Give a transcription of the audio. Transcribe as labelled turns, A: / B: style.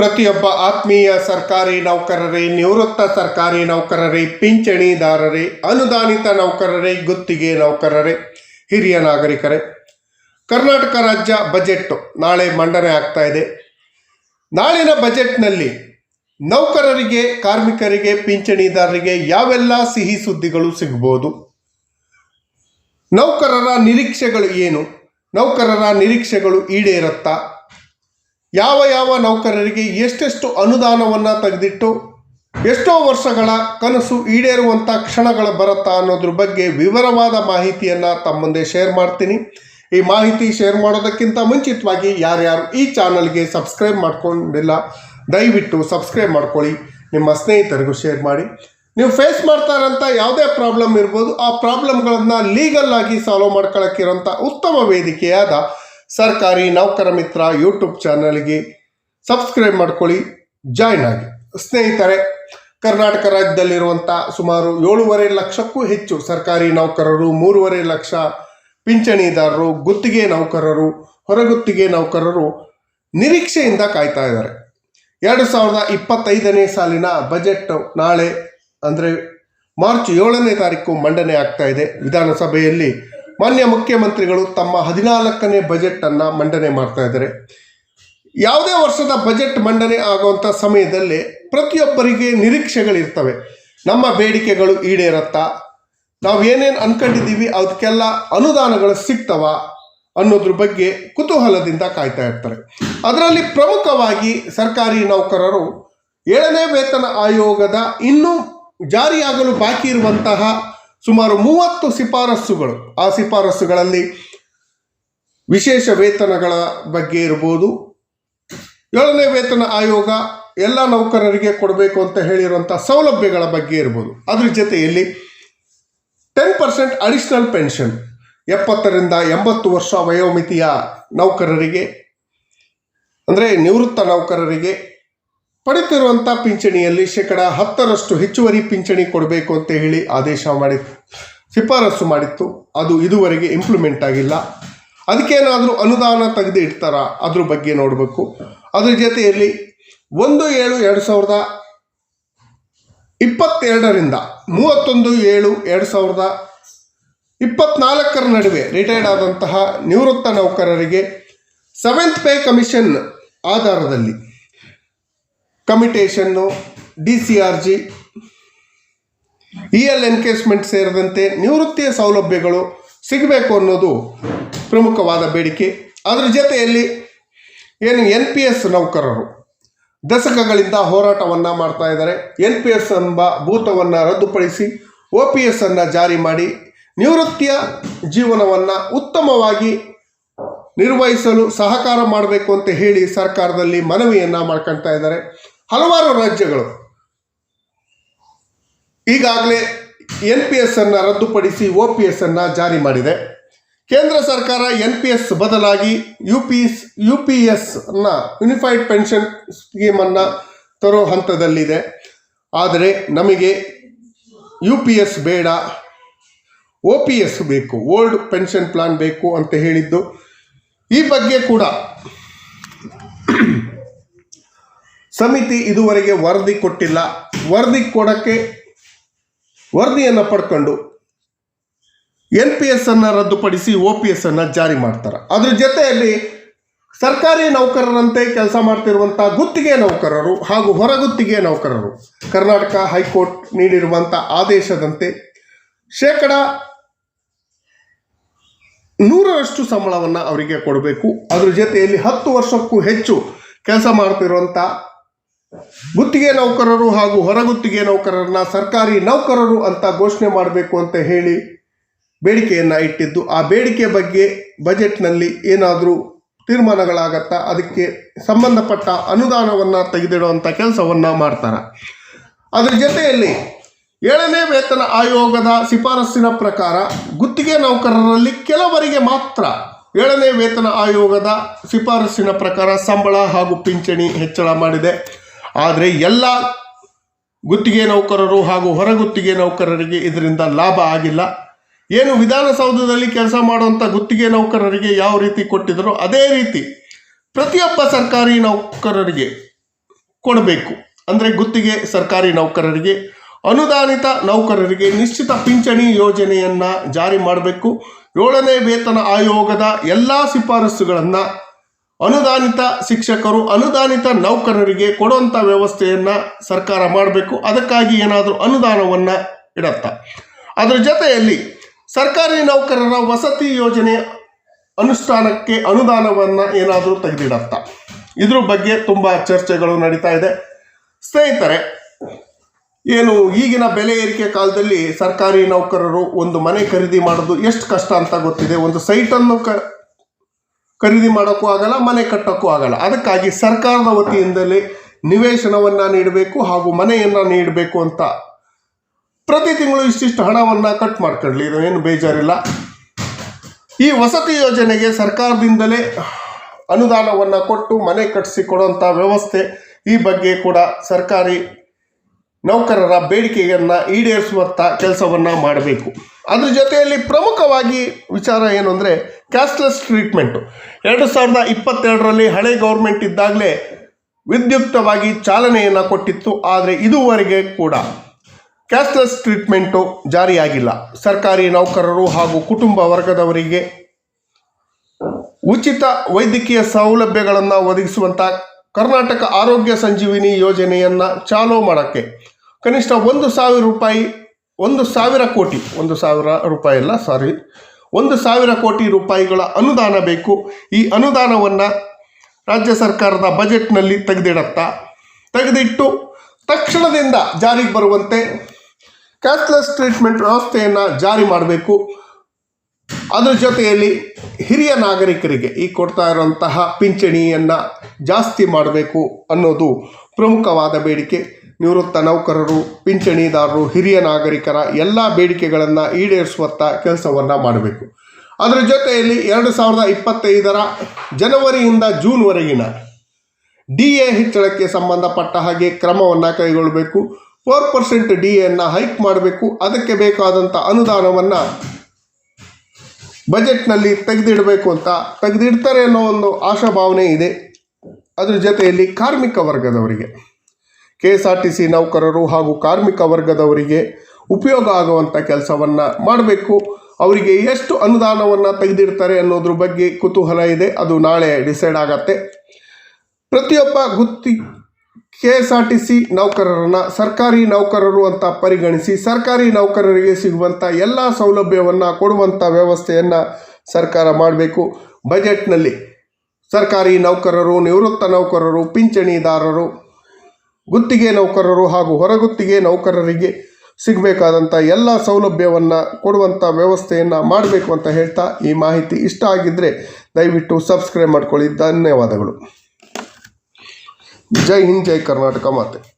A: ಪ್ರತಿಯೊಬ್ಬ ಆತ್ಮೀಯ ಸರ್ಕಾರಿ ನೌಕರರೇ, ನಿವೃತ್ತ ಸರ್ಕಾರಿ ನೌಕರರೇ, ಪಿಂಚಣಿದಾರರೇ, ಅನುದಾನಿತ ನೌಕರರೇ, ಗುತ್ತಿಗೆ ನೌಕರರೇ, ಹಿರಿಯ ನಾಗರಿಕರೇ. ಕರ್ನಾಟಕ ರಾಜ್ಯ ಬಜೆಟ್ ನಾಳೆ ಮಂಡನೆ ಆಗ್ತಾ ಇದೆ. ನಾಳಿನ ಬಜೆಟ್ನಲ್ಲಿ ನೌಕರರಿಗೆ, ಕಾರ್ಮಿಕರಿಗೆ, ಪಿಂಚಣಿದಾರರಿಗೆ ಯಾವೆಲ್ಲ ಸಿಹಿ ಸುದ್ದಿಗಳು ಸಿಗ್ಬೋದು? ನೌಕರರ ನಿರೀಕ್ಷೆಗಳು ಏನು? ನೌಕರರ ನಿರೀಕ್ಷೆಗಳು ಈಡೇರುತ್ತಾ? ಯಾವ ಯಾವ ನೌಕರರಿಗೆ ಎಷ್ಟೆಷ್ಟು ಅನುದಾನವನ್ನು ತೆಗೆದಿಟ್ಟು ಎಷ್ಟೋ ವರ್ಷಗಳ ಕನಸು ಈಡೇರುವಂಥ ಕ್ಷಣಗಳು ಬರುತ್ತಾ ಅನ್ನೋದ್ರ ಬಗ್ಗೆ ವಿವರವಾದ ಮಾಹಿತಿಯನ್ನು ತಮ್ಮಂದೇ ಮುಂದೆ ಶೇರ್ ಮಾಡ್ತೀನಿ. ಈ ಮಾಹಿತಿ ಶೇರ್ ಮಾಡೋದಕ್ಕಿಂತ ಮುಂಚಿತವಾಗಿ ಯಾರ್ಯಾರು ಈ ಚಾನಲ್ಗೆ ಸಬ್ಸ್ಕ್ರೈಬ್ ಮಾಡ್ಕೊಂಡಿಲ್ಲ, ದಯವಿಟ್ಟು ಸಬ್ಸ್ಕ್ರೈಬ್ ಮಾಡ್ಕೊಳ್ಳಿ. ನಿಮ್ಮ ಸ್ನೇಹಿತರಿಗೂ ಶೇರ್ ಮಾಡಿ. ನೀವು ಫೇಸ್ ಮಾಡ್ತಾ ಯಾವುದೇ ಪ್ರಾಬ್ಲಮ್ ಇರ್ಬೋದು, ಆ ಪ್ರಾಬ್ಲಮ್ಗಳನ್ನು ಲೀಗಲ್ ಆಗಿ ಸಾಲ್ವ್ ಮಾಡ್ಕೊಳ್ಳೋಕ್ಕಿರೋಂಥ ಉತ್ತಮ ವೇದಿಕೆಯಾದ ಸರ್ಕಾರಿ ನೌಕರ ಮಿತ್ರ ಯೂಟ್ಯೂಬ್ ಚಾನಲ್ಗೆ ಸಬ್ಸ್ಕ್ರೈಬ್ ಮಾಡ್ಕೊಳ್ಳಿ, ಜಾಯ್ನ್ ಆಗಿ. ಸ್ನೇಹಿತರೆ, ಕರ್ನಾಟಕ ರಾಜ್ಯದಲ್ಲಿರುವಂಥ ಸುಮಾರು ಏಳೂವರೆ ಲಕ್ಷಕ್ಕೂ ಹೆಚ್ಚು ಸರ್ಕಾರಿ ನೌಕರರು, ಮೂರುವರೆ ಲಕ್ಷ ಪಿಂಚಣಿದಾರರು, ಗುತ್ತಿಗೆ ನೌಕರರು, ಹೊರಗುತ್ತಿಗೆ ನೌಕರರು ನಿರೀಕ್ಷೆಯಿಂದ ಕಾಯ್ತಾ ಇದ್ದಾರೆ. ಎರಡು ಸಾವಿರದ ಇಪ್ಪತ್ತೈದನೇ ಸಾಲಿನ ಬಜೆಟ್ ನಾಳೆ ಅಂದರೆ ಮಾರ್ಚ್ ಏಳನೇ ತಾರೀಕು ಮಂಡನೆ ಆಗ್ತಾ ಇದೆ. ವಿಧಾನಸಭೆಯಲ್ಲಿ ಮಾನ್ಯ ಮುಖ್ಯಮಂತ್ರಿಗಳು ತಮ್ಮ ಹದಿನಾಲ್ಕನೇ ಬಜೆಟನ್ನು ಮಂಡನೆ ಮಾಡ್ತಾ ಇದ್ದಾರೆ. ಯಾವುದೇ ವರ್ಷದ ಬಜೆಟ್ ಮಂಡನೆ ಆಗುವಂಥ ಸಮಯದಲ್ಲಿ ಪ್ರತಿಯೊಬ್ಬರಿಗೆ ನಿರೀಕ್ಷೆಗಳಿರ್ತವೆ. ನಮ್ಮ ಬೇಡಿಕೆಗಳು ಈಡೇರತ್ತಾ, ನಾವು ಏನೇನು ಅನ್ಕೊಂಡಿದ್ದೀವಿ ಅದಕ್ಕೆಲ್ಲ ಅನುದಾನಗಳು ಸಿಗ್ತವ ಅನ್ನೋದ್ರ ಬಗ್ಗೆ ಕುತೂಹಲದಿಂದ ಕಾಯ್ತಾ ಇರ್ತಾರೆ. ಅದರಲ್ಲಿ ಪ್ರಮುಖವಾಗಿ ಸರ್ಕಾರಿ ನೌಕರರು ಏಳನೇ ವೇತನ ಆಯೋಗದ ಇನ್ನೂ ಜಾರಿಯಾಗಲು ಬಾಕಿ ಇರುವಂತಹ ಸುಮಾರು ಮೂವತ್ತು ಶಿಫಾರಸ್ಸುಗಳು ಆ ಶಿಫಾರಸ್ಸುಗಳಲ್ಲಿ ವಿಶೇಷ ವೇತನಗಳ ಬಗ್ಗೆ ಇರ್ಬೋದು. ಏಳನೇ ವೇತನ ಆಯೋಗ ಎಲ್ಲ ನೌಕರರಿಗೆ ಕೊಡಬೇಕು ಅಂತ ಹೇಳಿರುವಂಥ ಸೌಲಭ್ಯಗಳ ಬಗ್ಗೆ ಇರ್ಬೋದು. ಅದ್ರ ಜೊತೆಯಲ್ಲಿ ಟೆನ್ ಪರ್ಸೆಂಟ್ ಅಡಿಷನಲ್ ಪೆನ್ಷನ್, ಎಪ್ಪತ್ತರಿಂದ ಎಂಬತ್ತು ವರ್ಷ ವಯೋಮಿತಿಯ ನೌಕರರಿಗೆ, ಅಂದರೆ ನಿವೃತ್ತ ನೌಕರರಿಗೆ ಪಡಿತಿರುವಂಥ ಪಿಂಚಣಿಯಲ್ಲಿ ಶೇಕಡ ಹತ್ತರಷ್ಟು ಹೆಚ್ಚುವರಿ ಪಿಂಚಣಿ ಕೊಡಬೇಕು ಅಂತ ಹೇಳಿ ಆದೇಶ ಮಾಡಿ ಶಿಫಾರಸು ಮಾಡಿತ್ತು. ಅದು ಇದುವರೆಗೆ ಇಂಪ್ಲಿಮೆಂಟ್ ಆಗಿಲ್ಲ. ಅದಕ್ಕೇನಾದರೂ ಅನುದಾನ ತೆಗೆದು ಇಡ್ತಾರ? ಅದ್ರ ಬಗ್ಗೆ ನೋಡಬೇಕು. ಅದ್ರ ಜೊತೆಯಲ್ಲಿ ಒಂದು ಏಳು ಎರಡು ಸಾವಿರದ ಇಪ್ಪತ್ತೆರಡರಿಂದ ಮೂವತ್ತೊಂದು ಏಳು ಎರಡು ಸಾವಿರದ ಇಪ್ಪತ್ನಾಲ್ಕರ ನಡುವೆ ರಿಟೈರ್ಡ್ ಆದಂತಹ ನಿವೃತ್ತ ನೌಕರರಿಗೆ ಸೆವೆಂತ್ ಪೇ ಕಮಿಷನ್ ಆಧಾರದಲ್ಲಿ ಕಮಿಟೇಷನ್ನು D C R G E L encashment ಸೇರಿದಂತೆ ನಿವೃತ್ತಿಯ ಸೌಲಭ್ಯಗಳು ಸಿಗಬೇಕು ಅನ್ನೋದು ಪ್ರಮುಖವಾದ ಬೇಡಿಕೆ. ಅದರ ಜೊತೆಯಲ್ಲಿ ಏನು ಎನ್ ಪಿ ಎಸ್ ನೌಕರರು ದಶಕಗಳಿಂದ ಹೋರಾಟವನ್ನು ಮಾಡ್ತಾ ಇದ್ದಾರೆ. ಎನ್ ಪಿ ಎಸ್ ಎಂಬ ಭೂತವನ್ನು ರದ್ದುಪಡಿಸಿ ಒ ಪಿ ಎಸ್ ಅನ್ನು ಜಾರಿ ಮಾಡಿ ನಿವೃತ್ತಿಯ ಜೀವನವನ್ನು ಉತ್ತಮವಾಗಿ ನಿರ್ವಹಿಸಲು ಸಹಕಾರ ಮಾಡಬೇಕು ಅಂತ ಹೇಳಿ ಸರ್ಕಾರದಲ್ಲಿ ಮನವಿಯನ್ನು ಮಾಡ್ಕೊಳ್ತಾ ಇದ್ದಾರೆ. ಹಲವಾರು ರಾಜ್ಯಗಳು. ಈಗಾಗಲೇ ಎನ್ ಪಿ ಎಸ್ ಅನ್ನು ರದ್ದುಪಡಿಸಿ ಒ ಪಿ ಎಸ್ ಅನ್ನು ಜಾರಿ ಮಾಡಿದೆ. ಕೇಂದ್ರ ಸರ್ಕಾರ ಎನ್ ಪಿ ಎಸ್ ಬದಲಾಗಿ U P U P S ಅನ್ನ ಯುನಿಫೈಡ್ ಪೆನ್ಷನ್ ಸ್ಕೀಮನ್ನು ತರೋ ಹಂತದಲ್ಲಿದೆ. ಆದರೆ ನಮಗೆ ಯು ಪಿ ಎಸ್ ಬೇಡ. ಒ ಪಿ ಎಸ್ ಬೇಕು ಓಲ್ಡ್ ಪೆನ್ಷನ್ ಪ್ಲಾನ್ ಬೇಕು ಅಂತ ಹೇಳಿದ್ದು. ಈ ಬಗ್ಗೆ ಕೂಡ ಸಮಿತಿ ಇದುವರೆಗೆ ವರದಿ ಕೊಟ್ಟಿಲ್ಲ. ವರದಿ ಕೊಡೋಕ್ಕೆ ವರದಿಯನ್ನು ಪಡ್ಕೊಂಡು ಎನ್ ಪಿ ಎಸ್ ಅನ್ನು ರದ್ದುಪಡಿಸಿ ಒ ಪಿ ಎಸ್ ಅನ್ನು ಜಾರಿ ಮಾಡ್ತಾರೆ. ಅದ್ರ ಜೊತೆಯಲ್ಲಿ ಸರ್ಕಾರಿ ನೌಕರರಂತೆ ಕೆಲಸ ಮಾಡ್ತಿರುವಂಥ ಗುತ್ತಿಗೆ ನೌಕರರು ಹಾಗೂ ಹೊರಗುತ್ತಿಗೆ ನೌಕರರು ಕರ್ನಾಟಕ ಹೈಕೋರ್ಟ್ ನೀಡಿರುವಂಥ ಆದೇಶದಂತೆ ಶೇಕಡ ನೂರರಷ್ಟು ಸಂಬಳವನ್ನು ಅವರಿಗೆ ಕೊಡಬೇಕು. ಅದ್ರ ಜೊತೆಯಲ್ಲಿ ಹತ್ತು ವರ್ಷಕ್ಕೂ ಹೆಚ್ಚು ಕೆಲಸ ಮಾಡ್ತಿರುವಂಥ ಗುತ್ತಿಗೆ ನೌಕರರು ಹಾಗೂ ಹೊರಗುತ್ತಿಗೆ ನೌಕರರನ್ನ ಸರ್ಕಾರಿ ನೌಕರರು ಅಂತ ಘೋಷಣೆ ಮಾಡಬೇಕು ಅಂತ ಹೇಳಿ ಬೇಡಿಕೆಯನ್ನು ಇಟ್ಟಿದ್ದು. ಆ ಬೇಡಿಕೆ ಬಗ್ಗೆ ಬಜೆಟ್ನಲ್ಲಿ ಏನಾದರೂ ತೀರ್ಮಾನಗಳಾಗತ್ತಾ? ಅದಕ್ಕೆ ಸಂಬಂಧಪಟ್ಟ ಅನುದಾನವನ್ನು ತೆಗೆದಿಡುವಂಥ ಕೆಲಸವನ್ನು ಮಾಡ್ತಾರೆ. ಅದರ ಜೊತೆಯಲ್ಲಿ ಏಳನೇ ವೇತನ ಆಯೋಗದ ಶಿಫಾರಸ್ಸಿನ ಪ್ರಕಾರ ಗುತ್ತಿಗೆ ನೌಕರರಲ್ಲಿ ಕೆಲವರಿಗೆ ಮಾತ್ರ ಏಳನೇ ವೇತನ ಆಯೋಗದ ಶಿಫಾರಸ್ಸಿನ ಪ್ರಕಾರ ಸಂಬಳ ಹಾಗೂ ಪಿಂಚಣಿ ಹೆಚ್ಚಳ ಮಾಡಿದೆ. ಆದರೆ ಎಲ್ಲ ಗುತ್ತಿಗೆ ನೌಕರರು ಹಾಗೂ ಹೊರಗುತ್ತಿಗೆ ನೌಕರರಿಗೆ ಇದರಿಂದ ಲಾಭ ಆಗಿಲ್ಲ. ಏನು ವಿಧಾನಸೌಧದಲ್ಲಿ ಕೆಲಸ ಮಾಡುವಂಥ ಗುತ್ತಿಗೆ ನೌಕರರಿಗೆ ಯಾವ ರೀತಿ ಕೊಟ್ಟಿದ್ದರೋ ಅದೇ ರೀತಿ ಪ್ರತಿಯೊಬ್ಬ ಸರ್ಕಾರಿ ನೌಕರರಿಗೆ ಕೊಡಬೇಕು. ಅಂದರೆ ಗುತ್ತಿಗೆ ಸರ್ಕಾರಿ ನೌಕರರಿಗೆ, ಅನುದಾನಿತ ನೌಕರರಿಗೆ ನಿಶ್ಚಿತ ಪಿಂಚಣಿ ಯೋಜನೆಯನ್ನು ಜಾರಿ ಮಾಡಬೇಕು. ಏಳನೇ ವೇತನ ಆಯೋಗದ ಎಲ್ಲ ಶಿಫಾರಸುಗಳನ್ನು ಅನುದಾನಿತ ಶಿಕ್ಷಕರು ಅನುದಾನಿತ ನೌಕರರಿಗೆ ಕೊಡುವಂಥ ವ್ಯವಸ್ಥೆಯನ್ನು ಸರ್ಕಾರ ಮಾಡಬೇಕು. ಅದಕ್ಕಾಗಿ ಏನಾದರೂ ಅನುದಾನವನ್ನು ಇಡತ್ತಾ. ಅದರ ಜೊತೆಯಲ್ಲಿ ಸರ್ಕಾರಿ ನೌಕರರ ವಸತಿ ಯೋಜನೆ ಅನುಷ್ಠಾನಕ್ಕೆ ಅನುದಾನವನ್ನು ಏನಾದರೂ ತೆಗೆದಿಡತ್ತಾ. ಇದ್ರ ಬಗ್ಗೆ ತುಂಬ ಚರ್ಚೆಗಳು ನಡೀತಾ ಇದೆ. ಸ್ನೇಹಿತರೆ, ಏನು ಈಗಿನ ಬೆಲೆ ಏರಿಕೆ ಕಾಲದಲ್ಲಿ ಸರ್ಕಾರಿ ನೌಕರರು ಒಂದು ಮನೆ ಖರೀದಿ ಮಾಡೋದು ಎಷ್ಟು ಕಷ್ಟ ಅಂತ ಗೊತ್ತಿದೆ. ಒಂದು ಸೈಟನ್ನು ಕ ಖರೀದಿ ಮಾಡೋಕ್ಕೂ ಆಗಲ್ಲ, ಮನೆ ಕಟ್ಟೋಕ್ಕೂ ಆಗಲ್ಲ. ಅದಕ್ಕಾಗಿ ಸರ್ಕಾರದ ವತಿಯಿಂದಲೇ ನಿವೇಶನವನ್ನು ನೀಡಬೇಕು ಹಾಗೂ ಮನೆಯನ್ನು ನೀಡಬೇಕು ಅಂತ. ಪ್ರತಿ ತಿಂಗಳು ಇಷ್ಟಿಷ್ಟು ಹಣವನ್ನು ಕಟ್ ಮಾಡ್ಕೊಳ್ಳಿ, ಇದೇನು ಬೇಜಾರಿಲ್ಲ. ಈ ವಸತಿ ಯೋಜನೆಗೆ ಸರ್ಕಾರದಿಂದಲೇ ಅನುದಾನವನ್ನು ಕೊಟ್ಟು ಮನೆ ಕಟ್ಟಿಸಿಕೊಡುವಂಥ ವ್ಯವಸ್ಥೆ ಈ ಬಗ್ಗೆ ಕೂಡ ಸರ್ಕಾರಿ ನೌಕರರ ಬೇಡಿಕೆಯನ್ನು ಈಡೇರಿಸುವಂಥ ಕೆಲಸವನ್ನು ಮಾಡಬೇಕು. ಅದ್ರ ಜೊತೆಯಲ್ಲಿ ಪ್ರಮುಖವಾಗಿ ವಿಚಾರ ಏನು ಅಂದರೆ ಕ್ಯಾಶ್ಲೆಸ್ ಟ್ರೀಟ್ಮೆಂಟು ಎರಡು ಸಾವಿರದ ಇಪ್ಪತ್ತೆರಡರಲ್ಲಿ ಹಳೆ ಗೌರ್ಮೆಂಟ್ ಇದ್ದಾಗಲೇ ವಿದ್ಯುಕ್ತವಾಗಿ ಚಾಲನೆಯನ್ನು ಕೊಟ್ಟಿತ್ತು, ಆದರೆ ಇದುವರೆಗೆ ಕೂಡ ಕ್ಯಾಶ್ಲೆಸ್ ಟ್ರೀಟ್ಮೆಂಟು ಜಾರಿಯಾಗಿಲ್ಲ. ಸರ್ಕಾರಿ ನೌಕರರು ಹಾಗೂ ಕುಟುಂಬ ವರ್ಗದವರಿಗೆ ಉಚಿತ ವೈದ್ಯಕೀಯ ಸೌಲಭ್ಯಗಳನ್ನು ಒದಗಿಸುವಂಥ ಕರ್ನಾಟಕ ಆರೋಗ್ಯ ಸಂಜೀವಿನಿ ಯೋಜನೆಯನ್ನು ಚಾಲೂ ಮಾಡೋಕ್ಕೆ ಕನಿಷ್ಠ ಒಂದು ಸಾವಿರ ರೂಪಾಯಿ, ಒಂದು ಸಾವಿರ ಕೋಟಿ, ಒಂದು ಸಾವಿರ ರೂಪಾಯಿ ಅಲ್ಲ ಸಾರಿ ಒಂದು ಸಾವಿರ ಕೋಟಿ ರೂಪಾಯಿಗಳ ಅನುದಾನ ಬೇಕು. ಈ ಅನುದಾನವನ್ನು ರಾಜ್ಯ ಸರ್ಕಾರದ ಬಜೆಟ್ನಲ್ಲಿ ತೆಗೆದಿಡತ್ತಾ, ತೆಗೆದಿಟ್ಟು ತಕ್ಷಣದಿಂದ ಜಾರಿಗೆ ಬರುವಂತೆ ಕ್ಯಾಶ್ಲೆಸ್ ಟ್ರೀಟ್ಮೆಂಟ್ ವ್ಯವಸ್ಥೆಯನ್ನು ಜಾರಿ ಮಾಡಬೇಕು. ಅದರ ಜೊತೆಯಲ್ಲಿ ಹಿರಿಯ ನಾಗರಿಕರಿಗೆ ಈ ಕೊಡ್ತಾ ಇರುವಂತಹ ಪಿಂಚಣಿಯನ್ನು ಜಾಸ್ತಿ ಮಾಡಬೇಕು ಅನ್ನೋದು ಪ್ರಮುಖವಾದ ಬೇಡಿಕೆ. ನಿವೃತ್ತ ನೌಕರರು, ಪಿಂಚಣಿದಾರರು, ಹಿರಿಯ ನಾಗರಿಕರ ಎಲ್ಲ ಬೇಡಿಕೆಗಳನ್ನು ಈಡೇರಿಸುವತ್ತ ಕೆಲಸವನ್ನು ಮಾಡಬೇಕು. ಅದರ ಜೊತೆಯಲ್ಲಿ ಎರಡು ಸಾವಿರದ ಇಪ್ಪತ್ತೈದರ ಜನವರಿಯಿಂದ ಜೂನ್ವರೆಗಿನ ಡಿ ಎ ಹೆಚ್ಚಳಕ್ಕೆ ಸಂಬಂಧಪಟ್ಟ ಹಾಗೆ ಕ್ರಮವನ್ನು ಕೈಗೊಳ್ಳಬೇಕು. ಫೋರ್ ಪರ್ಸೆಂಟ್ ಡಿ ಎನ್ನು ಹೈಕ್ ಮಾಡಬೇಕು. ಅದಕ್ಕೆ ಬೇಕಾದಂಥ ಅನುದಾನವನ್ನು ಬಜೆಟ್ನಲ್ಲಿ ತೆಗೆದಿಡಬೇಕು ಅಂತ ತೆಗೆದಿಡ್ತಾರೆ ಅನ್ನೋ ಒಂದು ಆಶಾಭಾವನೆ ಇದೆ. ಅದರ ಜೊತೆಯಲ್ಲಿ ಕಾರ್ಮಿಕ ವರ್ಗದವರಿಗೆ. K S R T C ನೌಕರರು ಹಾಗೂ ಕಾರ್ಮಿಕ ವರ್ಗದವರಿಗೆ ಉಪಯೋಗ ಆಗುವಂಥ ಕೆಲಸವನ್ನು ಮಾಡಬೇಕು. ಅವರಿಗೆ ಎಷ್ಟು ಅನುದಾನವನ್ನು ತೆಗೆದಿಡ್ತಾರೆ ಅನ್ನೋದ್ರ ಬಗ್ಗೆ ಕುತೂಹಲ ಇದೆ. ಅದು ನಾಳೆ ಡಿಸೈಡ್ ಆಗತ್ತೆ. ಪ್ರತಿಯೊಬ್ಬ ಗುತ್ತಿ K S R T C ನೌಕರರನ್ನು ಸರ್ಕಾರಿ ನೌಕರರು ಅಂತ ಪರಿಗಣಿಸಿ ಸರ್ಕಾರಿ ನೌಕರರಿಗೆ ಸಿಗುವಂಥ ಎಲ್ಲ ಸೌಲಭ್ಯವನ್ನು ಕೊಡುವಂಥ ವ್ಯವಸ್ಥೆಯನ್ನು ಸರ್ಕಾರ ಮಾಡಬೇಕು. ಬಜೆಟ್ನಲ್ಲಿ ಸರ್ಕಾರಿ ನೌಕರರು, ನಿವೃತ್ತ ನೌಕರರು, ಪಿಂಚಣಿದಾರರು ಗುತ್ತಿಗೆ ನೌಕರರು ಹಾಗೂ ಹೊರಗುತ್ತಿಗೆ ನೌಕರರಿಗೆ ಸಿಗಬೇಕಾದಂಥ ಎಲ್ಲ ಸೌಲಭ್ಯವನ್ನು ಕೊಡುವಂಥ ವ್ಯವಸ್ಥೆಯನ್ನು ಮಾಡಬೇಕು ಅಂತ ಹೇಳ್ತಾ ಈ ಮಾಹಿತಿ ಇಷ್ಟ ಆಗಿದ್ದರೆ ದಯವಿಟ್ಟು ಸಬ್ಸ್ಕ್ರೈಬ್ ಮಾಡ್ಕೊಳ್ಳಿ. ಧನ್ಯವಾದಗಳು. ಜೈ ಹಿಂದ್, ಜೈ ಕರ್ನಾಟಕ ಮಾತೆ.